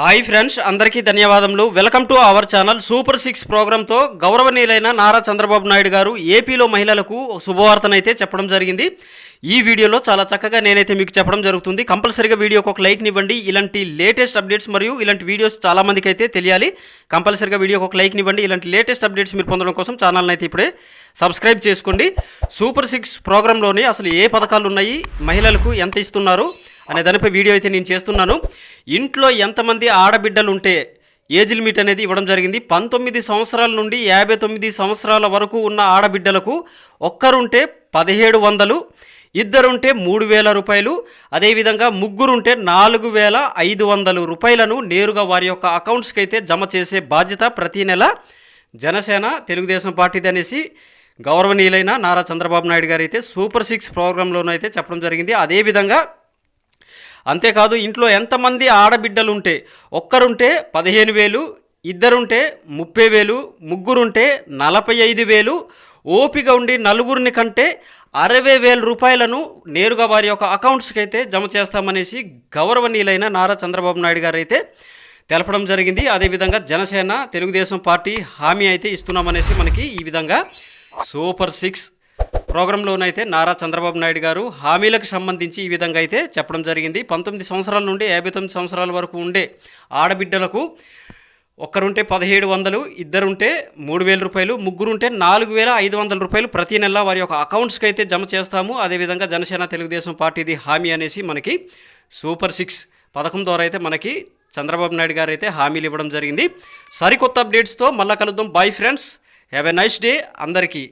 Hi friends అందరికీ ధన్యవాదములు. Welcome to our channel. Super six ప్రోగ్రాంతో గౌరవనీయులైన నారా చంద్రబాబు నాయుడు గారు ఏపీలో మహిళలకు శుభవార్తనైతే చెప్పడం జరిగింది. ఈ వీడియోలో చాలా చక్కగా నేనైతే మీకు చెప్పడం జరుగుతుంది. కంపల్సరీగా వీడియోకి ఒక లైక్ ఇవ్వండి. ఇలాంటి లేటెస్ట్ అప్డేట్స్ మరియు ఇలాంటి వీడియోస్ చాలామందికి అయితే తెలియాలి. కంపల్సరీగా వీడియోకి ఒక లైక్ ఇవ్వండి. ఇలాంటి లేటెస్ట్ అప్డేట్స్ మీరు పొందడం కోసం ఛానల్ని అయితే ఇప్పుడే సబ్స్క్రైబ్ చేసుకోండి. సూపర్ సిక్స్ ప్రోగ్రాంలోని అసలు ఏ పథకాలు ఉన్నాయి? మహిళలకు ఎంత ఇస్తున్నారు? అనే దానిపై వీడియో అయితే నేను చేస్తున్నాను. ఇంట్లో ఎంతమంది ఆడబిడ్డలు ఉంటే ఏజ్ లిమిట్ అనేది ఇవ్వడం జరిగింది. పంతొమ్మిది సంవత్సరాల నుండి యాభై తొమ్మిది సంవత్సరాల వరకు ఉన్న ఆడబిడ్డలకు ఒక్కరుంటే పదిహేడు వందలు ఇద్దరుంటే మూడు వేల రూపాయలు అదేవిధంగా ముగ్గురుంటే నాలుగు వేల ఐదు వందలు రూపాయలను నేరుగా వారి యొక్క అకౌంట్స్కి అయితే జమ చేసే బాధ్యత ప్రతి నెల జనసేన తెలుగుదేశం పార్టీది అనేసి గౌరవనీయులైన నారా చంద్రబాబు నాయుడు గారు అయితే సూపర్ సిక్స్ ప్రోగ్రాంలోనైతే చెప్పడం జరిగింది. అదేవిధంగా అంతేకాదు ఇంట్లో ఎంతమంది ఆడబిడ్డలు ఉంటే ఒక్కరుంటే పదిహేను వేలు ఇద్దరుంటే ముప్పై వేలు ముగ్గురుంటే నలభై ఐదు వేలు ఓపిక ఉండి నలుగురిని కంటే అరవై వేల రూపాయలను నేరుగా వారి యొక్క అకౌంట్స్కి అయితే జమ చేస్తామనేసి గౌరవనీయులైన నారా చంద్రబాబు నాయుడు గారు అయితే తెలపడం జరిగింది. అదేవిధంగా జనసేన తెలుగుదేశం పార్టీ హామీ అయితే ఇస్తున్నామనేసి మనకి ఈ విధంగా సూపర్ సిక్స్ ప్రోగ్రాంలోనైతే నారా చంద్రబాబు నాయుడు గారు హామీలకు సంబంధించి ఈ విధంగా అయితే చెప్పడం జరిగింది. పంతొమ్మిది సంవత్సరాల నుండి యాభై తొమ్మిది సంవత్సరాల వరకు ఉండే ఆడబిడ్డలకు ఒక్కరుంటే పదిహేడు వందలు ఇద్దరుంటే మూడు వేల రూపాయలు ముగ్గురుంటే నాలుగు వేల ఐదు వందల రూపాయలు ప్రతి నెల వారి యొక్క అకౌంట్స్కి అయితే జమ చేస్తాము. అదేవిధంగా జనసేన తెలుగుదేశం పార్టీది హామీ అనేసి మనకి సూపర్ సిక్స్ పథకం ద్వారా అయితే మనకి చంద్రబాబు నాయుడు గారు అయితే హామీలు ఇవ్వడం జరిగింది. సరికొత్త అప్డేట్స్తో మళ్ళా కలుద్దాం. Bye friends. Have a nice day అందరికీ.